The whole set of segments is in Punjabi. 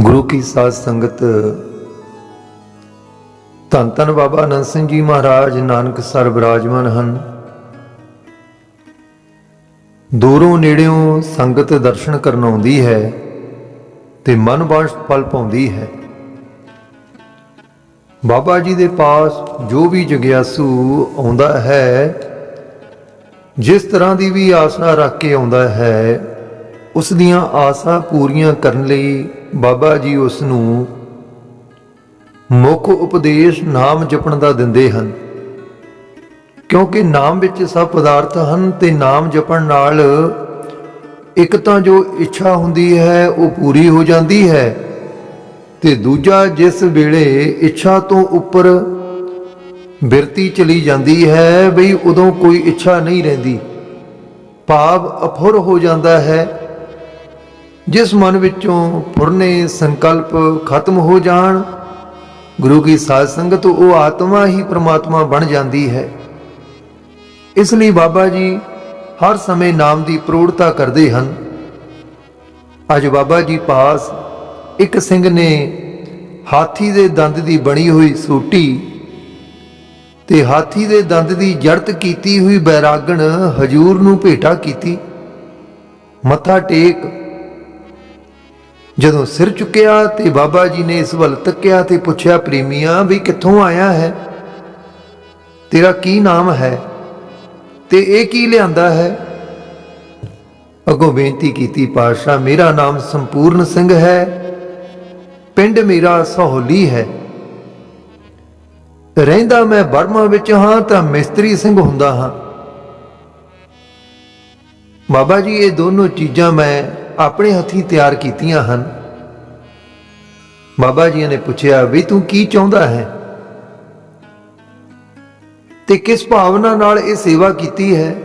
ਗੁਰੂ ਕੀ ਸਾਧ ਸੰਗਤ, ਧੰਨ ਧੰਨ ਬਾਬਾ ਅਨੰਦ ਸਿੰਘ ਜੀ ਮਹਾਰਾਜ, ਨਾਨਕ ਸਰ ਬਿਰਾਜਮਾਨ ਹਨ। ਦੂਰੋਂ ਨੇੜਿਓਂ ਸੰਗਤ ਦਰਸ਼ਨ ਕਰਨ ਆਉਂਦੀ ਹੈ ਤੇ ਮਨ ਬਾਸ਼ ਪਲ ਪਾਉਂਦੀ ਹੈ। ਬਾਬਾ ਜੀ ਦੇ ਪਾਸ ਜੋ ਵੀ ਜਗਿਆਸੂ ਆਉਂਦਾ ਹੈ, ਜਿਸ ਤਰ੍ਹਾਂ ਦੀ ਵੀ ਆਸਨਾ ਰੱਖ ਕੇ ਆਉਂਦਾ ਹੈ ਉਸ ਦੀਆਂ ਆਸਾਂ ਪੂਰੀਆਂ ਕਰਨ ਲਈ ਬਾਬਾ ਜੀ ਉਸ ਨੂੰ ਮੁੱਖ ਉਪਦੇਸ਼ ਨਾਮ ਜਪਣ ਦਾ ਦਿੰਦੇ ਹਨ। ਕਿਉਂਕਿ ਨਾਮ ਵਿੱਚ ਸਭ ਪਦਾਰਥ ਹਨ ਤੇ ਨਾਮ ਜਪਣ ਨਾਲ ਇੱਕ ਤਾਂ ਜੋ ਇੱਛਾ ਹੁੰਦੀ ਹੈ, ਉਹ ਪੂਰੀ ਹੋ ਜਾਂਦੀ ਹੈ ਤੇ ਦੂਜਾ ਜਿਸ ਵੇਲੇ ਇੱਛਾ ਤੋਂ ਉੱਪਰ ਬਿਰਤੀ ਚਲੀ ਜਾਂਦੀ ਹੈ, ਬਈ ਉਦੋਂ ਕੋਈ ਇੱਛਾ ਨਹੀਂ ਰਹਿੰਦੀ। ਭਾਵ ਅਫੁਰ ਹੋ ਜਾਂਦਾ ਹੈ ਜਿਸ ਮਨ ਵਿੱਚੋਂ ਫੁਰਨੇ ਸੰਕਲਪ ਖਤਮ ਹੋ ਜਾਣ, ਗੁਰੂ ਕੀ ਸਾਧ ਸੰਗਤ ਉਹ ਆਤਮਾ ਹੀ ਪ੍ਰਮਾਤਮਾ ਬਣ ਜਾਂਦੀ ਹੈ। ਇਸ ਲਈ ਬਾਬਾ ਜੀ ਹਰ ਸਮੇਂ ਨਾਮ ਦੀ ਪ੍ਰੋੜਤਾ ਕਰਦੇ ਹਨ। ਅੱਜ ਬਾਬਾ ਜੀ ਪਾਸ ਇੱਕ ਸਿੰਘ ਨੇ ਹਾਥੀ ਦੇ ਦੰਦ ਦੀ ਬਣੀ ਹੋਈ ਸੂਟੀ ਤੇ ਹਾਥੀ ਦੇ ਦੰਦ ਦੀ ਜੜਤ ਕੀਤੀ ਹੋਈ ਬੈਰਾਗਣ ਹਜੂਰ ਨੂੰ ਭੇਟਾ ਕੀਤੀ। ਮੱਥਾ ਟੇਕ ਜਦੋਂ ਸਿਰ ਚੁੱਕਿਆ ਤੇ ਬਾਬਾ ਜੀ ਨੇ ਇਸ ਵੱਲ ਤੱਕਿਆ ਤੇ ਪੁੱਛਿਆ, ਪ੍ਰੇਮੀਆਂ, ਵੀ ਕਿੱਥੋਂ ਆਇਆ ਹੈ? ਤੇਰਾ ਕੀ ਨਾਮ ਹੈ? ਤੇ ਇਹ ਕੀ ਲਿਆਂਦਾ ਹੈ? ਅਗੋਂ ਬੇਨਤੀ ਕੀਤੀ, ਪਾਤਸ਼ਾਹ, ਮੇਰਾ ਨਾਮ ਸੰਪੂਰਨ ਸਿੰਘ ਹੈ। ਪਿੰਡ ਮੇਰਾ ਸਹੋਲੀ ਹੈ। ਰਹਿੰਦਾ ਮੈਂ ਬਰਮਾ ਵਿੱਚ ਹਾਂ ਤਾਂ ਮਿਸਤਰੀ ਸਿੰਘ ਹੁੰਦਾ ਹਾਂ। ਬਾਬਾ ਜੀ, ਇਹ ਦੋਨੋਂ ਚੀਜ਼ਾਂ ਮੈਂ ਆਪਣੇ ਹੱਥੀਂ ਤਿਆਰ ਕੀਤੀਆਂ ਹਨ। ਬਾਬਾ ਜੀ ਨੇ ਪੁੱਛਿਆ, ਵੀ ਤੂੰ ਕੀ ਚਾਹੁੰਦਾ ਹੈ? ਤੇ ਕਿਸ ਭਾਵਨਾ ਨਾਲ ਇਹ ਸੇਵਾ ਕੀਤੀ ਹੈ?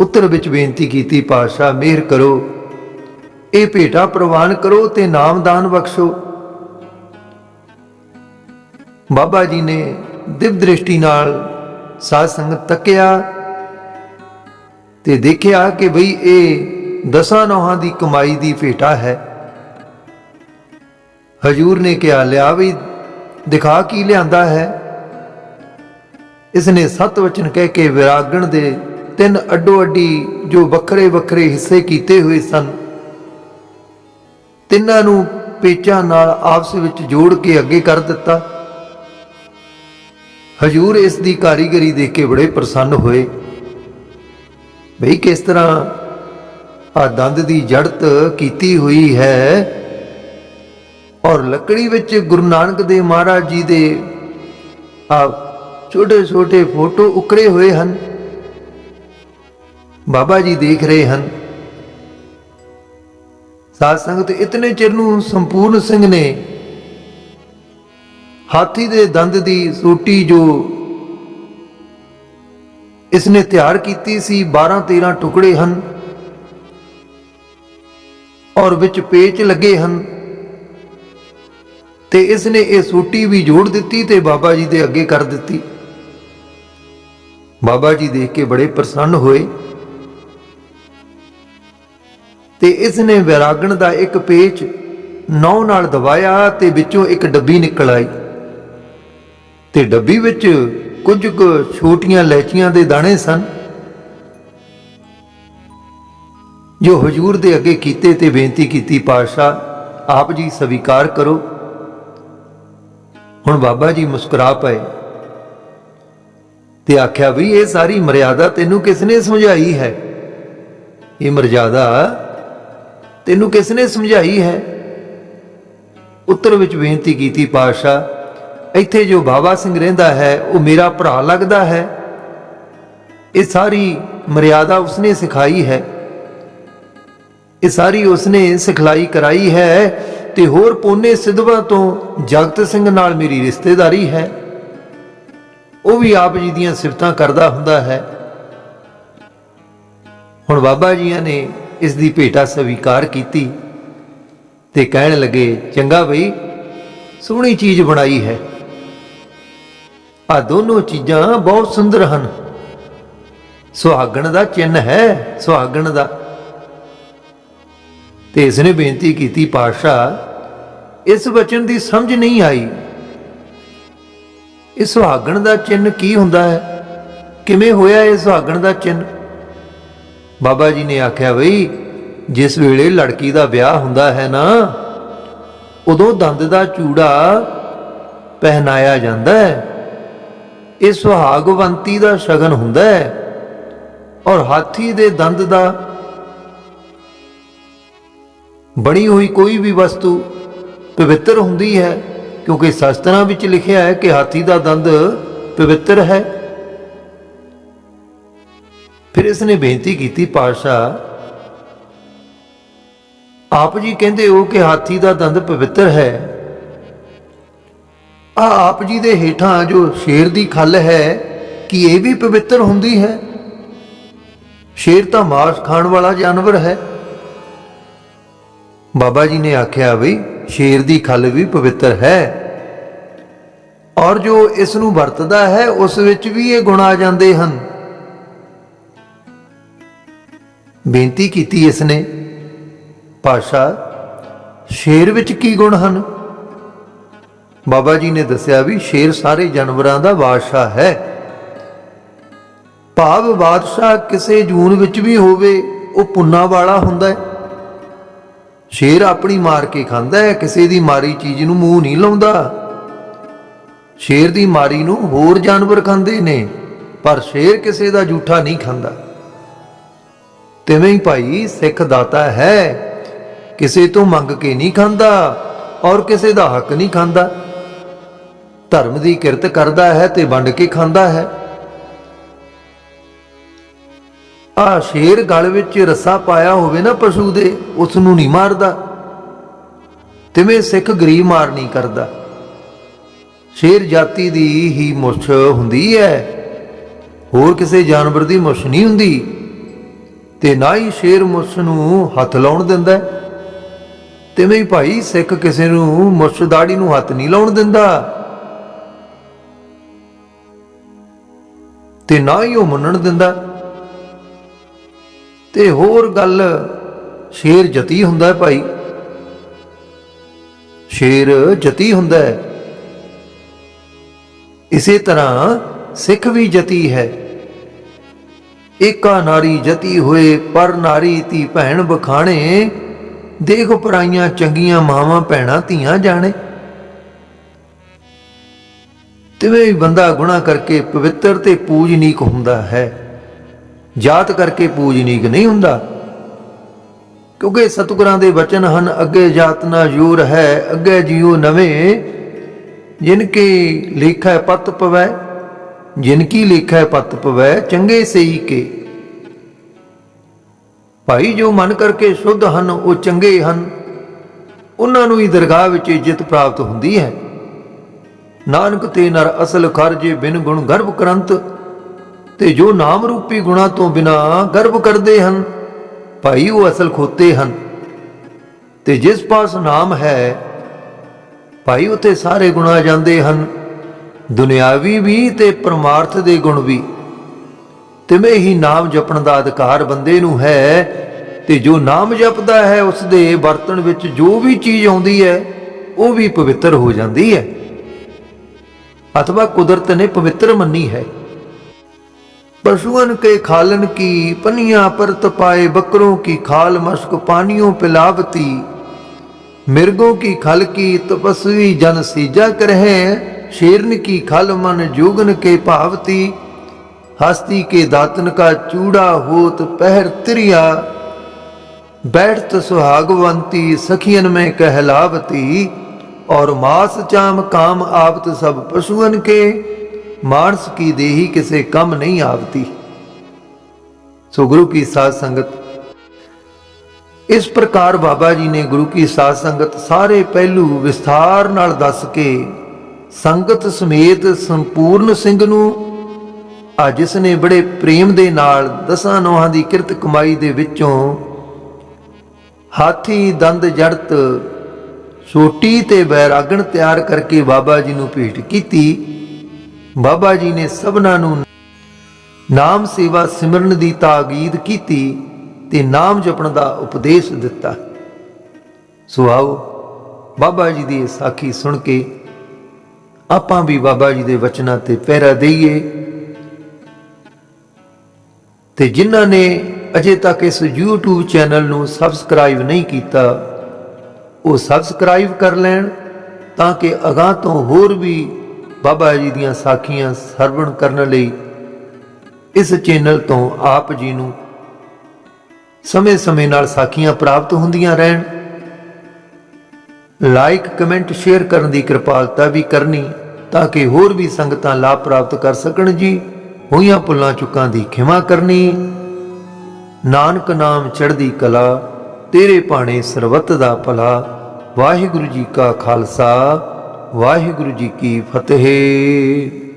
ਉੱਤਰ ਵਿੱਚ ਬੇਨਤੀ ਕੀਤੀ, ਪਾਤਸ਼ਾਹ, ਮਿਹਰ ਕਰੋ। ਇਹ ਭੇਟਾ ਪ੍ਰਵਾਨ ਕਰੋ ਤੇ ਨਾਮਦਾਨ ਬਖਸ਼ੋ। ਬਾਬਾ ਜੀ ਨੇ ਦਿਵ ਦ੍ਰਿਸ਼ਟੀ ਨਾਲ ਸਾਧ ਸੰਗਤ ਤੱਕਿਆ ਤੇ ਦੇਖਿਆ ਕਿ ਬਈ ਇਹ ਦਸਾਂ ਨੌਹਾਂ ਦੀ ਕਮਾਈ ਦੀ ਭੇਟਾ ਹੈ। ਹਜੂਰ ਨੇ ਕਿਹਾ, ਲਿਆ ਵੀ, ਦਿਖਾ ਕੀ ਲਿਆਂਦਾ ਹੈ? ਇਸ ਨੇ ਸਤ ਵਚਨ ਕਹਿ ਕੇ ਵਿਰਾਗਣ ਦੇ ਤਿੰਨ ਅੱਡੋ ਅੱਡੀ ਜੋ ਵੱਖਰੇ ਵੱਖਰੇ ਹਿੱਸੇ ਕੀਤੇ ਹੋਏ ਸਨ, ਤਿੰਨਾਂ ਨੂੰ ਪੇਚਾਂ ਨਾਲ ਆਪਸ ਵਿੱਚ ਜੋੜ ਕੇ ਅੱਗੇ ਕਰ ਦਿੱਤਾ। ਹਜੂਰ ਇਸ ਦੀ ਕਾਰੀਗਰੀ ਦੇਖ ਕੇ ਬੜੇ ਪ੍ਰਸੰਨ ਹੋਏ। ਬਈ, ਕਿਸ ਤਰ੍ਹਾਂ ਆ ਦੰਦ ਦੀ ਜੜਤ ਕੀਤੀ ਹੋਈ ਹੈ ਔਰ ਲੱਕੜੀ ਵਿੱਚ ਗੁਰੂ ਨਾਨਕ ਦੇਵ ਮਹਾਰਾਜ ਜੀ ਦੇ ਆ ਛੋਟੇ ਛੋਟੇ ਫੋਟੋ ਉਕਰੇ ਹੋਏ ਹਨ। ਬਾਬਾ ਜੀ ਦੇਖ ਰਹੇ ਹਨ। ਸਾਧ ਸੰਗਤ ਇਤਨੇ ਚਿਰ ਨੂੰ ਸੰਪੂਰਨ ਸਿੰਘ ਨੇ ਹਾਥੀ ਦੇ ਦੰਦ ਦੀ ਸੋਟੀ ਜੋ ਇਸ ਨੇ ਤਿਆਰ ਕੀਤੀ ਸੀ 12 13 ਟੁਕੜੇ ਹਨ। ਔਰ ਵਿੱਚ ਪੇਚ ਲੱਗੇ ਹਨ। ਤੇ ਇਸ ਨੇ ਇਹ ਸੂਟੀ ਵੀ ਜੋੜ ਦਿੱਤੀ ਤੇ ਬਾਬਾ ਜੀ ਦੇ ਅੱਗੇ ਕਰ ਦਿੱਤੀ। ਬਾਬਾ ਜੀ ਦੇਖ ਕੇ ਬੜੇ ਪ੍ਰਸੰਨ ਹੋਏ। ਤੇ ਇਸ ਨੇ ਵਿਰਾਗਣ ਦਾ ਇੱਕ ਪੇਚ ਨੌ ਨਾਲ ਦਬਾਇਆ ਤੇ ਵਿੱਚੋਂ ਇੱਕ ਡੱਬੀ ਨਿਕਲ ਆਈ। ਤੇ ਡੱਬੀ ਵਿੱਚ ਕੁਝ ਕੁ ਛੋਟੀਆਂ ਲੈਚੀਆਂ ਦੇ ਦਾਣੇ ਸਨ। ਜੋ ਹਜੂਰ ਦੇ ਅੱਗੇ ਕੀਤੇ ਤੇ ਬੇਨਤੀ ਕੀਤੀ ਪਾਤਸ਼ਾਹ, ਆਪ ਜੀ ਸਵੀਕਾਰ ਕਰੋ। ਹੁਣ ਬਾਬਾ ਜੀ ਮੁਸਕਰਾ ਪਏ ਤੇ ਆਖਿਆ, ਵੀ ਇਹ ਸਾਰੀ ਮਰਿਆਦਾ ਤੈਨੂੰ ਕਿਸ ਨੇ ਸਮਝਾਈ ਹੈ? ਇਹ ਮਰਜ਼ਾਦਾ ਤੈਨੂੰ ਕਿਸ ਨੇ ਸਮਝਾਈ ਹੈ? ਉੱਤਰ ਵਿੱਚ ਬੇਨਤੀ ਕੀਤੀ ਪਾਤਸ਼ਾਹ, ਇੱਥੇ ਜੋ ਬਾਬਾ ਸਿੰਘ ਰਹਿੰਦਾ ਹੈ, ਉਹ ਮੇਰਾ ਭਰਾ ਲੱਗਦਾ ਹੈ। ਇਹ ਸਾਰੀ ਮਰਿਆਦਾ ਉਸਨੇ ਸਿਖਾਈ ਹੈ। ਇਹ ਸਾਰੀ ਉਸਨੇ ਸਿਖਲਾਈ ਕਰਾਈ ਹੈ ਤੇ ਹੋਰ ਪੋਨੇ ਸਿਧਵਾ ਤੋਂ ਜਗਤ ਸਿੰਘ ਨਾਲ ਮੇਰੀ ਰਿਸ਼ਤੇਦਾਰੀ ਹੈ। ਉਹ ਵੀ ਆਪ ਜੀ ਦੀਆਂ ਸਿਫਤਾਂ ਕਰਦਾ ਹੁੰਦਾ ਹੈ। ਹੁਣ ਬਾਬਾ ਜੀਆਂ ਨੇ ਇਸ ਦੀ ਭੇਟਾ ਸਵੀਕਾਰ ਕੀਤੀ ਤੇ ਕਹਿਣ ਲੱਗੇ, ਚੰਗਾ ਬਈ, ਸੋਹਣੀ ਚੀਜ਼ ਬਣਾਈ ਹੈ। ਆ ਦੋਨੋਂ ਚੀਜ਼ਾਂ ਬਹੁਤ ਸੁੰਦਰ ਹਨ। ਸੁਹਾਗਣ ਦਾ ਚਿੰਨ ਹੈ, ਸੁਹਾਗਣ ਦਾ ਤੇ ਇਸ ਨੇ ਬੇਨਤੀ ਕੀਤੀ, ਪਾਤਸ਼ਾਹ, ਇਸ ਵਚਨ ਦੀ ਸਮਝ ਨਹੀਂ ਆਈ। ਇਹ ਸੁਹਾਗਣ ਦਾ ਚਿੰਨ ਕੀ ਹੁੰਦਾ ਹੈ? ਕਿਵੇਂ ਹੋਇਆ ਇਹ ਸੁਹਾਗਣ ਦਾ ਚਿੰਨ ਬਾਬਾ ਜੀ ਨੇ ਆਖਿਆ, ਬਈ, ਜਿਸ ਵੇਲੇ ਲੜਕੀ ਦਾ ਵਿਆਹ ਹੁੰਦਾ ਹੈ ਨਾ, ਉਦੋਂ ਦੰਦ ਦਾ ਚੂੜਾ ਪਹਿਨਾਇਆ ਜਾਂਦਾ ਹੈ। ਇਹ ਸੁਹਾਗਵੰਤੀ ਦਾ ਸ਼ਗਨ ਹੁੰਦਾ ਹੈ ਔਰ ਹਾਥੀ ਦੇ ਦੰਦ ਦਾ ਬਣੀ ਹੋਈ ਕੋਈ ਵੀ ਵਸਤੂ ਪਵਿੱਤਰ ਹੁੰਦੀ ਹੈ, ਕਿਉਂਕਿ ਸ਼ਾਸਤਰਾਂ ਵਿੱਚ ਲਿਖਿਆ ਹੈ ਕਿ ਹਾਥੀ ਦਾ ਦੰਦ ਪਵਿੱਤਰ ਹੈ। ਫਿਰ ਇਸ ਨੇ ਬੇਨਤੀ ਕੀਤੀ, ਪਾਤਸ਼ਾਹ, ਆਪ ਜੀ ਕਹਿੰਦੇ ਹੋ ਕਿ ਹਾਥੀ ਦਾ ਦੰਦ ਪਵਿੱਤਰ ਹੈ। ਆ ਆਪ ਜੀ ਦੇ ਹੇਠਾਂ ਜੋ ਸ਼ੇਰ ਦੀ ਖੱਲ ਹੈ, ਕਿ ਇਹ ਵੀ ਪਵਿੱਤਰ ਹੁੰਦੀ ਹੈ? ਸ਼ੇਰ ਤਾਂ ਮਾਸ ਖਾਣ ਵਾਲਾ ਜਾਨਵਰ ਹੈ। ਬਾਬਾ ਜੀ ਨੇ ਆਖਿਆ ਵੀ ਸ਼ੇਰ ਦੀ ਖੱਲ ਵੀ ਪਵਿੱਤਰ ਹੈ। ਔਰ ਜੋ ਇਸ ਨੂੰ ਵਰਤਦਾ ਹੈ, ਉਸ ਵਿੱਚ ਵੀ ਇਹ ਗੁਣ ਆ ਜਾਂਦੇ ਹਨ। ਬੇਨਤੀ ਕੀਤੀ ਇਸ ਨੇ ਪਾਸ਼ਾ ਸ਼ੇਰ ਵਿੱਚ ਕੀ ਗੁਣ ਹਨ? ਬਾਬਾ ਜੀ ਨੇ ਦੱਸਿਆ ਵੀ ਸ਼ੇਰ ਸਾਰੇ ਜਾਨਵਰਾਂ ਦਾ ਬਾਦਸ਼ਾਹ ਹੈ। ਭਾਵ ਬਾਦਸ਼ਾਹ ਕਿਸੇ ਜੂਨ ਵਿੱਚ ਵੀ ਹੋਵੇ, ਉਹ ਪੁੰਨਾ ਵਾਲਾ ਹੁੰਦਾ ਹੈ। ਸ਼ੇਰ ਆਪਣੀ ਮਾਰ ਕੇ ਖਾਂਦਾ ਹੈ, ਕਿਸੇ ਦੀ ਮਾਰੀ ਚੀਜ਼ ਨੂੰ ਮੂੰਹ ਨਹੀਂ ਲਾਉਂਦਾ। ਸ਼ੇਰ ਦੀ ਮਾਰੀ ਨੂੰ ਹੋਰ ਜਾਨਵਰ ਖਾਂਦੇ ਨੇ, ਪਰ ਸ਼ੇਰ ਕਿਸੇ ਦਾ ਝੂਠਾ ਨਹੀਂ ਖਾਂਦਾ। ਤਿਵੇਂ ਹੀ ਭਾਈ, ਸਿੱਖ ਦਾਤਾ ਹੈ। ਕਿਸੇ ਤੋਂ ਮੰਗ ਕੇ ਨਹੀਂ ਖਾਂਦਾ ਔਰ ਕਿਸੇ ਦਾ ਹੱਕ ਨਹੀਂ ਖਾਂਦਾ। ਧਰਮ ਦੀ ਕਿਰਤ ਕਰਦਾ ਹੈ ਤੇ ਵੰਡ ਕੇ ਖਾਂਦਾ ਹੈ। ਆ ਸ਼ੇਰ ਗਲ ਵਿੱਚ ਰੱਸਾ ਪਾਇਆ ਹੋਵੇ ਨਾ ਪਸ਼ੂ ਦੇ ਉਸ ਨੂੰ ਨਹੀਂ ਮਾਰਦਾ। ਤਿਵੇਂ ਸਿੱਖ ਗਰੀਬ ਮਾਰ ਨਹੀਂ ਕਰਦਾ। ਸ਼ੇਰ ਜਾਤੀ ਦੀ ਹੀ ਮੁੱਛ ਹੁੰਦੀ ਹੈ। ਹੋਰ ਕਿਸੇ ਜਾਨਵਰ ਦੀ ਮੁੱਛ ਨਹੀਂ ਹੁੰਦੀ। ਤੇ ਨਾ ਹੀ ਸ਼ੇਰ ਮੁੱਛ ਨੂੰ ਹੱਥ ਲਾਉਣ ਦਿੰਦਾ ਹੈ। ਤਿਵੇਂ ਹੀ ਭਾਈ ਸਿੱਖ ਕਿਸੇ ਨੂੰ ਮੁੱਛ ਦਾੜੀ ਨੂੰ ਹੱਥ ਨਹੀਂ ਲਾਉਣ ਦਿੰਦਾ। ਤੇ ਨਾ ਹੀ ਉਹ ਮੰਨਣ ਦਿੰਦਾ। ਤੇ ਹੋਰ ਗੱਲ ਸ਼ੇਰ ਜਤੀ ਹੁੰਦਾ ਹੈ ਭਾਈ। ਸ਼ੇਰ ਜਤੀ ਹੁੰਦਾ ਹੈ। ਇਸੇ ਤਰ੍ਹਾਂ ਸਿੱਖ ਵੀ ਜਤੀ ਹੈ। ਏਕਾ ਨਾਰੀ ਜਤੀ ਹੋਏ, ਪਰ ਨਾਰੀ ਤੀ ਭੈਣ ਬਖਾਣੇ। ਦੇਖ ਪਰਾਈਆਂ ਚੰਗੀਆਂ ਮਾਵਾਂ ਭੈਣਾਂ ਧੀਆਂ ਜਾਣੇ। ਤਿਵੇਂ ਬੰਦਾ ਗੁਨਾਹ ਕਰਕੇ ਪਵਿੱਤਰ ਤੇ ਪੂਜਨੀਕ ਹੁੰਦਾ ਹੈ। ਜਾਤ ਕਰਕੇ ਪੂਜਨੀਕ ਨਹੀਂ ਹੁੰਦਾ। ਕਿਉਂਕਿ ਸਤਿਗੁਰਾਂ ਦੇ ਵਚਨ ਹਨ, ਅੱਗੇ ਜਾਤ ਨਾ ਜੂਰ ਹੈ, ਅੱਗੇ ਜਿਉ ਨਵੇਂ। ਜਿਨ ਕੀ ਲਿਖੈ ਪਤ ਪਵੈ, ਜਿਨ ਕੀ ਲਿਖੈ ਪਤ ਪਵੈ, ਚੰਗੇ ਸਈ ਕੇ। ਭਾਈ ਜੋ ਮਨ ਕਰਕੇ ਸ਼ੁੱਧ ਹਨ, ਉਹ ਚੰਗੇ ਹਨ। ਉਹਨਾਂ ਨੂੰ ਹੀ ਦਰਗਾਹ ਵਿੱਚ ਇੱਜ਼ਤ ਪ੍ਰਾਪਤ ਹੁੰਦੀ ਹੈ। ਨਾਨਕ ਤੇ ਨਰ ਅਸਲ ਖਰਜੇ ਬਿਨ ਗੁਣ ਗਰਭ ਕਰੰਤ ਤੇ ਜੋ ਨਾਮ ਰੂਪੀ ਗੁਣਾ ਤੋਂ ਬਿਨਾ ਗਰਭ ਕਰਦੇ ਹਨ, ਭਾਈ ਉਹ ਅਸਲ ਖੋਤੇ ਹਨ। ਤੇ ਜਿਸ ਪਾਸ ਨਾਮ ਹੈ, ਭਾਈ ਉਤੇ ਸਾਰੇ ਗੁਣਾ ਜਾਂਦੇ ਹਨ। ਦੁਨਿਆਵੀ ਵੀ ਤੇ ਪਰਮਾਰਥ ਦੇ ਗੁਣ ਵੀ। ਤਿਵੇਂ ਹੀ ਨਾਮ ਜਪਣ ਦਾ ਅਧਿਕਾਰ ਬੰਦੇ ਨੂੰ ਹੈ, ਤੇ ਜੋ ਨਾਮ ਜਪਦਾ ਹੈ ਉਸ ਦੇ ਵਰਤਣ ਵਿੱਚ ਜੋ ਵੀ ਚੀਜ਼ ਆਉਂਦੀ ਹੈ, ਉਹ ਵੀ ਪਵਿੱਤਰ ਹੋ ਜਾਂਦੀ ਹੈ। ਅਥਵਾ ਕੁਦਰਤ ਨੇ ਪਵਿੱਤਰ ਮੰਨੀ ਹੈ। पशुअन के खालन की पनिया परत पाए बकरों की खाल मस्क पानियों पिलावती मिर्गों की खल की तपस्वी जन सीजा करहे शेरन की खल मन जोगन के भावती हस्ती के दातन का चूड़ा होत पहर त्रिया बैठत सुहागवंती सखियन में कहलावती और मास चाम काम आवत सब पशुअन के मानस की देही किसे कम नहीं आवती सो गुरु की साध संगत ਇਸ ਪ੍ਰਕਾਰ ਬਾਬਾ ਜੀ ਨੇ ਗੁਰੂ ਕੀ ਸਾਧ ਸੰਗਤ ਸਾਰੇ ਪਹਿਲੂ ਵਿਸਥਾਰ ਨਾਲ ਦੱਸ ਕੇ ਸੰਗਤ ਸਮੇਤ ਸੰਪੂਰਨ ਸਿੰਘ ਨੂੰ ਆ ਜਿਸ ਨੇ ਬੜੇ ਪ੍ਰੇਮ ਦੇ ਨਾਲ ਦਸਾਂ ਨੋਹਾਂ ਦੀ ਕਿਰਤ ਕਮਾਈ ਦੇ ਵਿੱਚੋਂ ਹਾਥੀ ਦੰਦ ਜੜਤ ਸੋਟੀ ਤੇ ਬੈਰਾਗਣ ਤਿਆਰ ਕਰਕੇ ਬਾਬਾ ਜੀ ਨੂੰ ਭੇਟ ਕੀਤੀ ਬਾਬਾ ਜੀ ਨੇ ਸਭਨਾਂ ਨੂੰ ਨਾਮ ਸੇਵਾ ਸਿਮਰਨ ਦੀ ਤਾਕੀਦ ਕੀਤੀ ਤੇ ਨਾਮ ਜਪਣ ਦਾ ਉਪਦੇਸ਼ ਦਿੱਤਾ। ਸੋ ਆਓ ਬਾਬਾ ਜੀ ਦੀ ਸਾਖੀ ਸੁਣ ਕੇ ਆਪਾਂ ਵੀ ਬਾਬਾ ਜੀ ਦੇ ਵਚਨਾਂ ਤੇ ਪਹਿਰਾ ਦਈਏ ਤੇ ਜਿਨ੍ਹਾਂ ਨੇ ਅਜੇ ਤੱਕ ਇਸ YouTube ਚੈਨਲ ਨੂੰ ਸਬਸਕ੍ਰਾਈਬ ਨਹੀਂ ਕੀਤਾ, ਉਹ ਸਬਸਕ੍ਰਾਈਬ ਕਰ ਲੈਣ ਤਾਂ ਕਿ ਅਗਾਹ ਤੋਂ ਹੋਰ ਵੀ ਬਾਬਾ ਜੀ ਦੀਆਂ ਸਾਖੀਆਂ ਸਰਵਣ ਕਰਨ ਲਈ ਇਸ ਚੈਨਲ ਤੋਂ ਆਪ ਜੀ ਨੂੰ ਸਮੇਂ-ਸਮੇਂ ਨਾਲ ਸਾਖੀਆਂ ਪ੍ਰਾਪਤ ਹੁੰਦੀਆਂ ਰਹਿਣ। ਲਾਈਕ ਕਮੈਂਟ ਸ਼ੇਅਰ ਕਰਨ ਦੀ ਕਿਰਪਾਲਤਾ ਵੀ ਕਰਨੀ ਤਾਂ ਕਿ ਹੋਰ ਵੀ ਸੰਗਤਾਂ ਲਾਭ ਪ੍ਰਾਪਤ ਕਰ ਸਕਣ ਜੀ। ਹੋਈਆਂ ਪੁੱਲਾਂ ਚੁੱਕਾਂ ਦੀ ਖਿਮਾ ਕਰਨੀ। ਨਾਨਕ ਨਾਮ ਚੜ੍ਹਦੀ ਕਲਾ, ਤੇਰੇ ਭਾਣੇ ਸਰਬੱਤ ਦਾ ਭਲਾ। ਵਾਹਿਗੁਰੂ ਜੀ ਕਾ ਖਾਲਸਾ। ਵਾਹਿਗੁਰੂ ਜੀ ਕੀ ਫਤਿਹ।